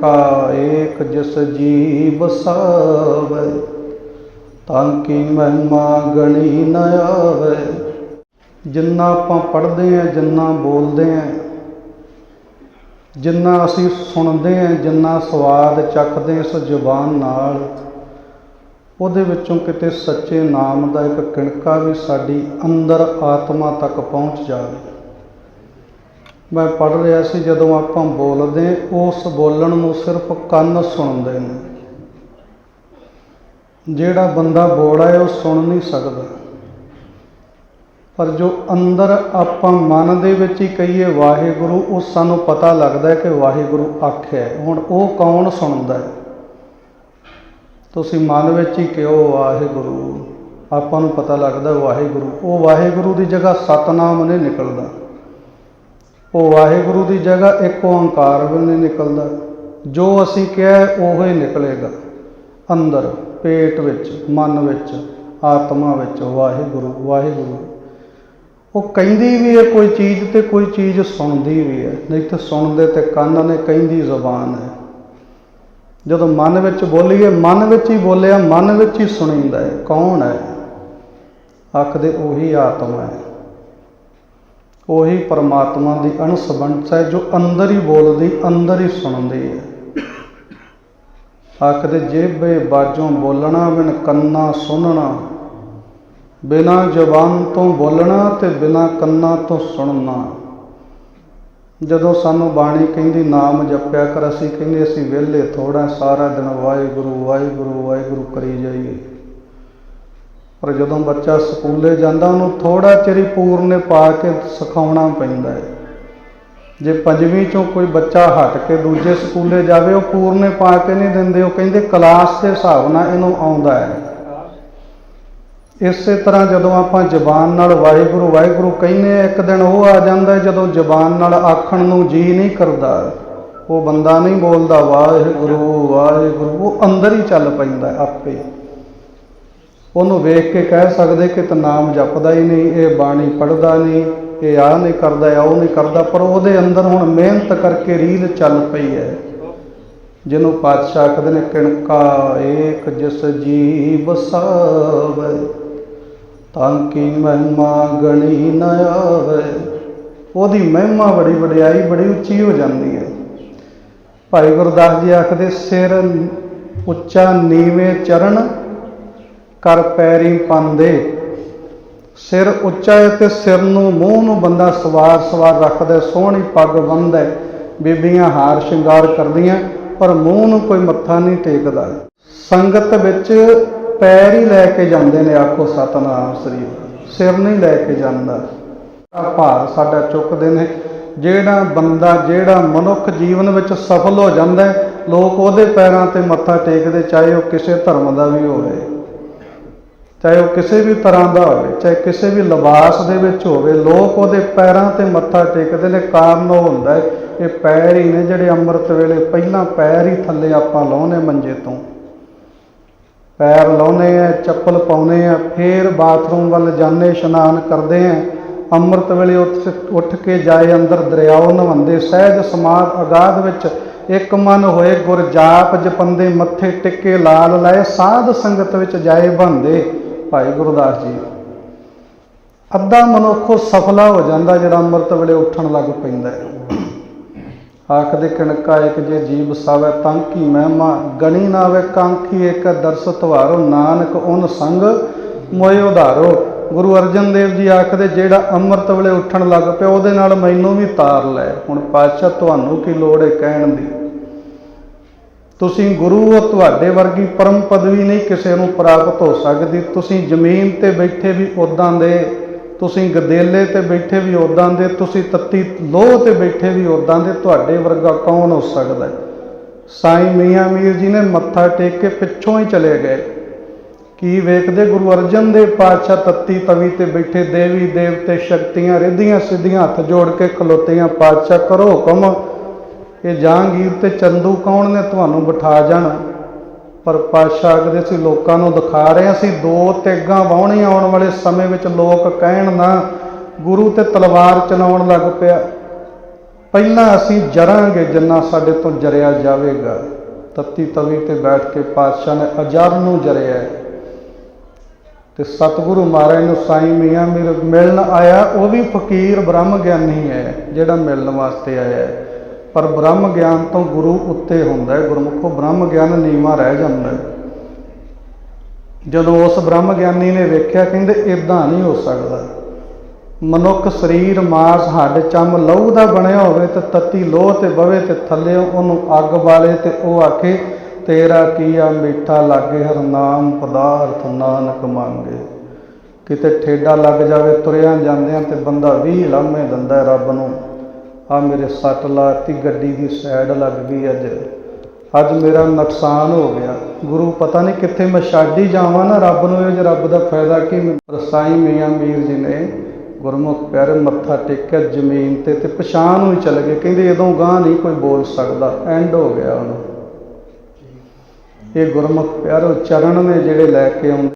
ਕਾ ਜਿਸ ਜੀ ਬਸਾਵੈ ਤਾਂ ਕੀ ਮਹਿਮਾ ਗਣੀ ਨ ਆਵੈ। ਜਿੰਨਾ ਆਪਾਂ ਪੜ੍ਹਦੇ ਆਂ, ਜਿੰਨਾ ਬੋਲਦੇ ਆਂ, ਜਿੰਨਾ ਅਸੀਂ ਸੁਣਦੇ ਆਂ, ਜਿੰਨਾ ਸਵਾਦ ਚੱਖਦੇ ਇਸ ਜ਼ੁਬਾਨ ਨਾਲ, ਉਹਦੇ ਵਿੱਚੋਂ ਕਿਤੇ ਸੱਚੇ ਨਾਮ ਦਾ ਇੱਕ ਕਿਣਕਾ ਵੀ ਸਾਡੀ ਅੰਦਰ ਆਤਮਾ ਤੱਕ ਪਹੁੰਚ ਜਾਵੇ। ਮੈਂ ਪੜ੍ਹ ਰਿਹਾ ਸੀ, ਜਦੋਂ ਆਪਾਂ ਬੋਲਦੇ ਉਸ ਬੋਲਣ ਨੂੰ ਸਿਰਫ ਕੰਨ ਸੁਣਦੇ ਨੇ। ਜਿਹੜਾ ਬੰਦਾ ਬੋੜਾ ਹੈ, ਉਹ ਸੁਣ ਨਹੀਂ ਸਕਦਾ। ਪਰ ਜੋ ਅੰਦਰ ਆਪਾਂ ਮਨ ਦੇ ਵਿੱਚ ਹੀ ਕਹੀਏ ਵਾਹਿਗੁਰੂ, ਉਹ ਸਾਨੂੰ ਪਤਾ ਲੱਗਦਾ ਕਿ ਵਾਹਿਗੁਰੂ ਆਖਿਆ ਹੈ। ਹੁਣ ਉਹ ਕੌਣ ਸੁਣਦਾ ਹੈ? ਤੁਸੀਂ ਮਨ ਵਿੱਚ ਹੀ ਕਿਹੋ ਵਾਹਿਗੁਰੂ? ਆਪਾਂ ਨੂੰ ਪਤਾ ਲੱਗਦਾ ਵਾਹਿਗੁਰੂ। ਉਹ ਵਾਹਿਗੁਰੂ ਦੀ ਜਗ੍ਹਾ ਸਤਨਾਮ ਨਹੀਂ ਨਿਕਲਦਾ। ਉਹ ਵਾਹਿਗੁਰੂ ਦੀ ਜਗ੍ਹਾ ਇੱਕ ਓੰਕਾਰ ਵੀ ਨਹੀਂ ਨਿਕਲਦਾ। ਜੋ ਅਸੀਂ ਕਿਹਾ ਉਹ ਹੀ ਨਿਕਲੇਗਾ। ਅੰਦਰ, ਪੇਟ ਵਿੱਚ, ਮਨ ਵਿੱਚ, ਆਤਮਾ ਵਿੱਚ ਵਾਹਿਗੁਰੂ ਵਾਹਿਗੁਰੂ। ਉਹ ਕਹਿੰਦੀ ਵੀ ਹੈ, ਕੋਈ ਚੀਜ਼ ਤੇ ਕੋਈ ਚੀਜ਼ ਸੁਣਦੀ ਵੀ ਹੈ। ਨਹੀਂ ਤਾਂ ਸੁਣਦੇ ਤੇ ਕੰਨ ਨੇ ਕਹਿੰਦੀ ਜ਼ੁਬਾਨ ਹੈ। ਜਦੋਂ ਮਨ ਵਿੱਚ ਬੋਲੀਏ, ਮਨ ਵਿੱਚ ਹੀ ਬੋਲਿਆ, ਮਨ ਵਿੱਚ ਹੀ ਸੁਣੀਂਦਾ ਹੈ। ਕੌਣ ਹੈ? ਆਖਦੇ ਉਹੀ ਆਤਮਾ ਹੈ। ਉਹੀ ਪਰਮਾਤਮਾ ਦੀ ਅਣਸਬਣਸ ਹੈ, ਜੋ ਅੰਦਰ ਹੀ ਬੋਲਦੀ, ਅੰਦਰ ਹੀ ਸੁਣਦੀ ਹੈ। ਆਖਦੇ ਜੇਬੇ ਬਾਜੋਂ ਬੋਲਣਾ, ਬਿਨ ਕੰਨਾ ਸੁਣਨਾ। ਬਿਨਾ ਜ਼ਬਾਨ ਤੋਂ ਬੋਲਣਾ ਤੇ ਬਿਨਾ ਕੰਨਾਂ ਤੋਂ ਸੁਣਨਾ। ਜਦੋਂ ਸਾਨੂੰ ਬਾਣੀ ਕਹਿੰਦੀ, ਨਾਮ ਜਪਿਆ ਕਰ, ਅਸੀਂ ਕਹਿੰਦੇ, ਅਸੀਂ ਵਿਹਲੇ ਥੋੜਾ ਸਾਰਾ ਦਿਨ ਵਾਹਿਗੁਰੂ ਵਾਹਿਗੁਰੂ ਵਾਹਿਗੁਰੂ ਕਰੀ ਜਾਈਏ। ਪਰ ਜਦੋਂ ਬੱਚਾ ਸਕੂਲੇ ਜਾਂਦਾ, ਉਹਨੂੰ ਥੋੜਾ ਚਿਰ ਹੀ ਪੂਰਨੇ ਪਾ ਕੇ ਸਿਖਾਉਣਾ ਪੈਂਦਾ ਹੈ। ਜੇ ਪੰਜਵੀਂ ਚੋਂ ਕੋਈ ਬੱਚਾ ਹਟ ਕੇ ਦੂਜੇ ਸਕੂਲੇ ਜਾਵੇ, ਉਹ ਪੂਰਨੇ ਪਾ ਕੇ ਨਹੀਂ ਦਿੰਦੇ। ਉਹ ਕਹਿੰਦੇ ਕਲਾਸ ਦੇ ਹਿਸਾਬ ਨਾਲ ਇਹਨੂੰ ਆਉਂਦਾ ਹੈ। ਇਸੇ ਤਰ੍ਹਾਂ ਜਦੋਂ ਆਪਾਂ ਜ਼ਬਾਨ ਨਾਲ ਵਾਹਿਗੁਰੂ ਵਾਹਿਗੁਰੂ ਕਹਿੰਦੇ ਆ, ਇੱਕ ਦਿਨ ਉਹ ਆ ਜਾਂਦਾ ਜਦੋਂ ਜ਼ਬਾਨ ਨਾਲ ਆਖਣ ਨੂੰ ਜੀ ਨਹੀਂ ਕਰਦਾ। ਉਹ ਬੰਦਾ ਨਹੀਂ ਬੋਲਦਾ, ਵਾਹਿਗੁਰੂ ਵਾਹਿਗੁਰੂ, ਉਹ ਅੰਦਰ ਹੀ ਚੱਲ ਪੈਂਦਾ ਆਪੇ। ਉਹਨੂੰ ਵੇਖ ਕੇ ਕਹਿ ਸਕਦੇ ਕਿ ਤੇ ਨਾਮ ਜਪਦਾ ਹੀ ਨਹੀਂ, ਇਹ ਬਾਣੀ ਪੜਦਾ ਨਹੀਂ, ਇਹ ਆ ਨਹੀਂ ਕਰਦਾ, ਇਹ ਉਹ ਨਹੀਂ ਕਰਦਾ, ਪਰ ਉਹਦੇ ਅੰਦਰ ਹੁਣ ਮਿਹਨਤ ਕਰਕੇ ਰੀਲ ਚੱਲ ਪਈ ਹੈ। ਜਿਹਨੂੰ ਪਾਤਸ਼ਾਹ ਆਖਦੇ ਨੇ, ਕਿਣਕਾ ਏਕ ਜਿਸ ਜੀ ਬਸਾਵੇ ਤਾਂ ਕੀ ਮਹਿਮਾ ਗਣੀ ਨ ਆਵੇ। ਉਹਦੀ ਮਹਿਮਾ ਬੜੀ ਵਡਿਆਈ, ਬੜੀ ਉੱਚੀ ਹੋ ਜਾਂਦੀ ਹੈ। ਭਾਈ ਗੁਰਦਾਸ ਜੀ ਆਖਦੇ, ਸਿਰ ਉੱਚਾ ਨੀਵੇਂ ਚਰਨ ਕਰ ਪੈਰੀ ਪੰਦੇ। ਸਿਰ ਉੱਚਾ ਹੈ ਤੇ ਸਿਰ ਨੂੰ ਮੂੰਹ ਨੂੰ ਬੰਦਾ ਸਵਾਰ ਸਵਾਰ ਰੱਖਦਾ ਸੋਹਣੀ ਪੱਗ ਬੰਨਦਾ ਬੀਬੀਆਂ ਹਾਰ ਸ਼ਿੰਗਾਰ ਕਰਦੀਆਂ, ਪਰ ਮੂੰਹ ਨੂੰ ਕੋਈ ਮੱਥਾ ਨਹੀਂ ਟੇਕਦਾ। ਸੰਗਤ ਵਿੱਚ ਪੈਰ ਹੀ ਲੈ ਕੇ ਜਾਂਦੇ ਨੇ, ਆਖੋ ਸਤਨਾਮ ਸ੍ਰੀ ਸਿਰ ਨਹੀਂ ਲੈ ਕੇ ਜਾਂਦਾ। ਆ ਭਾਰ ਸਾਡਾ ਚੁੱਕਦੇ ਨੇ। ਜਿਹੜਾ ਬੰਦਾ, ਜਿਹੜਾ ਮਨੁੱਖ ਜੀਵਨ ਵਿੱਚ ਸਫਲ ਹੋ ਜਾਂਦਾ ਲੋਕ ਉਹਦੇ ਪੈਰਾਂ ਤੇ ਮੱਥਾ ਟੇਕਦੇ, ਚਾਹੇ ਉਹ ਕਿਸੇ ਧਰਮ ਦਾ ਵੀ ਹੋਵੇ। ਚਾਹੇ ਉਹ ਕਿਸੇ ਵੀ ਤਰ੍ਹਾਂ ਦਾ ਹੋਵੇ, ਚਾਹੇ ਕਿਸੇ ਵੀ ਲਿਬਾਸ ਦੇ ਵਿੱਚ ਹੋਵੇ, ਲੋਕ ਉਹਦੇ ਪੈਰਾਂ ਤੇ ਮੱਥਾ ਟੇਕਦੇ ਨੇ। ਕਾਰਨ ਉਹ ਹੁੰਦਾ ਹੈ, ਇਹ ਪੈਰ ਹੀ ਨੇ ਜਿਹੜੇ ਅੰਮ੍ਰਿਤ ਵੇਲੇ ਪਹਿਲਾਂ ਪੈਰ ਹੀ ਥੱਲੇ ਆਪਾਂ ਲਾਉਨੇ ਮੰਜੇ ਤੋਂ। ਪੈਰ ਲਾਉਨੇ ਆ ਚੱਪਲ ਪਾਉਨੇ ਆ ਫੇਰ ਬਾਥਰੂਮ ਵੱਲ ਜਾਂਦੇ, ਇਸ਼ਨਾਨ ਕਰਦੇ ਆ ਅੰਮ੍ਰਿਤ ਵੇਲੇ ਉੱਠ ਉੱਠ ਕੇ ਜਾਏ ਅੰਦਰ ਦਰਿਆਓ ਨਵੰਦੇ ਸਹਿਜ ਸਮਾਧ ਅਗਾਧ ਵਿੱਚ ਇੱਕ ਮਨ ਹੋਏ ਗੁਰ ਜਾਪ ਜਪੰਦੇ, ਮੱਥੇ ਟਿੱਕੇ ਲਾਲ ਲਾਏ, ਸਾਧ ਸੰਗਤ ਵਿੱਚ ਜਾਏ ਬੰਦੇ। ਭਾਈ ਗੁਰਦਾਸ ਜੀ, ਅੱਧਾ ਮਨੁੱਖੋ ਸਫਲਾ ਹੋ ਜਾਂਦਾ ਜਿਹੜਾ ਅੰਮ੍ਰਿਤ ਵੇਲੇ ਉੱਠਣ ਲੱਗ ਪੈਂਦਾ ਹੈ। ਆਖਦੇ ਕਿਣਕਾ ਇੱਕ ਜੇ ਜੀਵ ਸਾਵੇ ਤਾਂ ਕੀ ਮਹਿਮਾ, ਗਣੀ ਨਾਵੇ ਕਾਂਖੀ ਇੱਕ ਦਰਸ ਤਵਾਰੋ ਨਾਨਕ ਉਹਨ ਸੰਗ ਮੋਏ ਉਧਾਰੋ। ਗੁਰੂ ਅਰਜਨ ਦੇਵ ਜੀ ਆਖਦੇ, ਜਿਹੜਾ ਅੰਮ੍ਰਿਤ ਵੇਲੇ ਉੱਠਣ ਲੱਗ ਪਿਆ, ਉਹਦੇ ਨਾਲ ਮੈਨੂੰ ਵੀ ਤਾਰ ਲੈ। ਹੁਣ ਪਾਤਸ਼ਾਹ, ਤੁਹਾਨੂੰ ਕੀ ਲੋੜ ਹੈ ਕਹਿਣ ਦੀ? ਤੁਸੀਂ ਗੁਰੂ ਹੋ ਤੁਹਾਡੇ ਵਰਗੀ ਪਰਮ ਪਦਵੀ ਨਹੀਂ ਕਿਸੇ ਨੂੰ ਪ੍ਰਾਪਤ ਹੋ ਸਕਦੀ। ਤੁਸੀਂ ਜ਼ਮੀਨ ਤੇ ਬੈਠੇ ਵੀ ਉਦਾਂ ਦੇ, ਤੁਸੀਂ ਗਦੇਲੇ ਤੇ ਬੈਠੇ ਵੀ ਉਦਾਂ ਦੇ, ਤੁਸੀਂ ਤੱਤੀ ਲੋਹ ਤੇ ਬੈਠੇ ਵੀ ਉਦਾਂ ਦੇ, ਤੁਹਾਡੇ ਵਰਗਾ ਕੌਣ ਹੋ ਸਕਦਾ ਹੈ? ਸਾਈਂ ਮੀਆਂ ਮੀਰ ਜੀ ਨੇ ਮੱਥਾ ਟੇਕ ਕੇ ਪਿੱਛੋਂ ਹੀ ਚਲੇ ਗਏ। ਕੀ ਵੇਖਦੇ ਗੁਰੂ ਅਰਜਨ ਦੇਵ ਪਾਤਸ਼ਾਹ ਤੱਤੀ ਤਵੀ ਤੇ ਬੈਠੇ, ਦੇਵੀ ਦੇਵਤੇ ਸ਼ਕਤੀਆਂ ਰਿੱਧੀਆਂ ਸਿੱਧੀਆਂ ਹੱਥ ਜੋੜ ਕੇ ਖਲੋਤੀਆਂ, ਪਾਤਸ਼ਾਹ ਕਰੋ ਹੁਕਮ। ਇਹ ਜਹਾਂਗੀਰ ਤੇ ਚੰਦੂ ਕੌਣ ਨੇ ਤੁਹਾਨੂੰ ਬਿਠਾ ਜਾਣਾ? ਪਰ ਪਾਤਸ਼ਾਹ ਅਗਦੇ ਸੀ ਲੋਕਾਂ ਨੂੰ ਦਿਖਾ ਰਹੇ ਹਾਂ, ਅਸੀਂ ਦੋ ਤੇਗਾਂ ਵਾਹੁਣੀਆਂ ਆਉਣ ਵਾਲੇ ਸਮੇਂ ਵਿੱਚ ਲੋਕ ਕਹਿਣ ਨਾ, ਗੁਰੂ ਤੇ ਤਲਵਾਰ ਚਲਾਉਣ ਲੱਗ ਪਿਆ। ਪਹਿਲਾਂ ਅਸੀਂ ਜਰਾਂਗੇ ਜਿੰਨਾ ਸਾਡੇ ਤੋਂ ਜਰਿਆ ਜਾਵੇਗਾ। ਤੱਤੀ ਤਵੀ ਤੇ ਬੈਠ ਕੇ ਪਾਤਸ਼ਾਹ ਨੇ ਅਜਰ ਨੂੰ ਜਰਿਆ। ਤੇ ਸਤਿਗੁਰੂ ਮਹਾਰਾਜ ਨੂੰ ਸਾਈਂ ਮੀਆਂ ਮੀਰ ਮਿਲਣ ਆਇਆ, ਉਹ ਵੀ ਫਕੀਰ ਬ੍ਰਹਮ ਗਿਆਨੀ ਹੈ, ਜਿਹੜਾ ਮਿਲਣ ਵਾਸਤੇ ਆਇਆ ਹੈ। ਪਰ ਬ੍ਰਹਮ ਗਿਆਨ ਤੋਂ ਗੁਰੂ ਉੱਤੇ ਹੁੰਦਾ ਹੈ, ਗੁਰਮੁਖੋ ਬ੍ਰਹਮ ਗਿਆਨ ਨੀਵਾਂ ਰਹਿ ਜਾਂਦਾ ਹੈ। ਜਦੋਂ ਉਸ ਬ੍ਰਹਮ ਗਿਆਨੀ ਨੇ ਵੇਖਿਆ, ਕਹਿੰਦੇ ਇਦਾਂ ਨਹੀਂ ਹੋ ਸਕਦਾ। ਮਨੁੱਖ ਸਰੀਰ, ਮਾਸ, ਹੱਡ, ਚੰਮ ਲਹੂ ਦਾ ਬਣਿਆ ਹੋਵੇ ਤੇ ਤੱਤੀ ਲੋਹ ਤੇ ਬਵੇ ਤੇ ਥੱਲੇ ਉਹਨੂੰ ਅੱਗ ਬਾਲੇ ਤੇ ਉਹ ਆਖੇ, ਤੇਰਾ ਕੀਆ ਮਿੱਠਾ ਲਾਗੇ, ਹਰ ਨਾਮ ਪਦਾਰਥ ਨਾਨਕ ਮੰਗੇ। ਕਿਤੇ ਠੇਡਾ ਲੱਗ ਜਾਵੇ, ਤੁਰਿਆਂ ਜਾਂਦਿਆਂ ਤੇ ਬੰਦਾ ਵੀ ਲਾਮੇ ਦਿੰਦਾ ਰੱਬ ਨੂੰ। ਆ ਮੇਰੇ ਸੱਟ ਲਾਤੀ ਗੱਡੀ ਦੀ ਸਾਈਡ ਲੱਗ ਗਈ ਅੱਜ। ਅੱਜ ਮੇਰਾ ਨੁਕਸਾਨ ਹੋ ਗਿਆ। ਗੁਰੂ ਪਤਾ ਨਹੀਂ ਕਿੱਥੇ ਮੈਂ ਛੱਡ ਹੀ ਜਾਵਾਂ ਨਾ। ਰੱਬ ਨੂੰ ਇਹ ਜੇ ਰੱਬ ਦਾ ਫਾਇਦਾ ਕੀ ਰਸਾਈ ਮੀਆਂ ਮੀਰ ਜੀ ਨੇ ਗੁਰਮੁਖ ਪਿਆਰੇ ਮੱਥਾ ਟੇਕਿਆ ਜ਼ਮੀਨ ਤੇ ਤੇ ਪਛਾਣ ਨੂੰ ਹੀ ਚਲ ਗਏ। ਕਹਿੰਦੇ ਇਦੋਂ ਗਾਂ ਨਹੀਂ ਕੋਈ ਬੋਲ ਸਕਦਾ। ਐਂਡ ਹੋ ਗਿਆ ਉਹਨੂੰ। ਇਹ ਗੁਰਮੁਖ ਪਿਆਰੋ, ਚਰਨ ਨੇ ਜਿਹੜੇ ਲੈ ਕੇ ਆਉਂਦੇ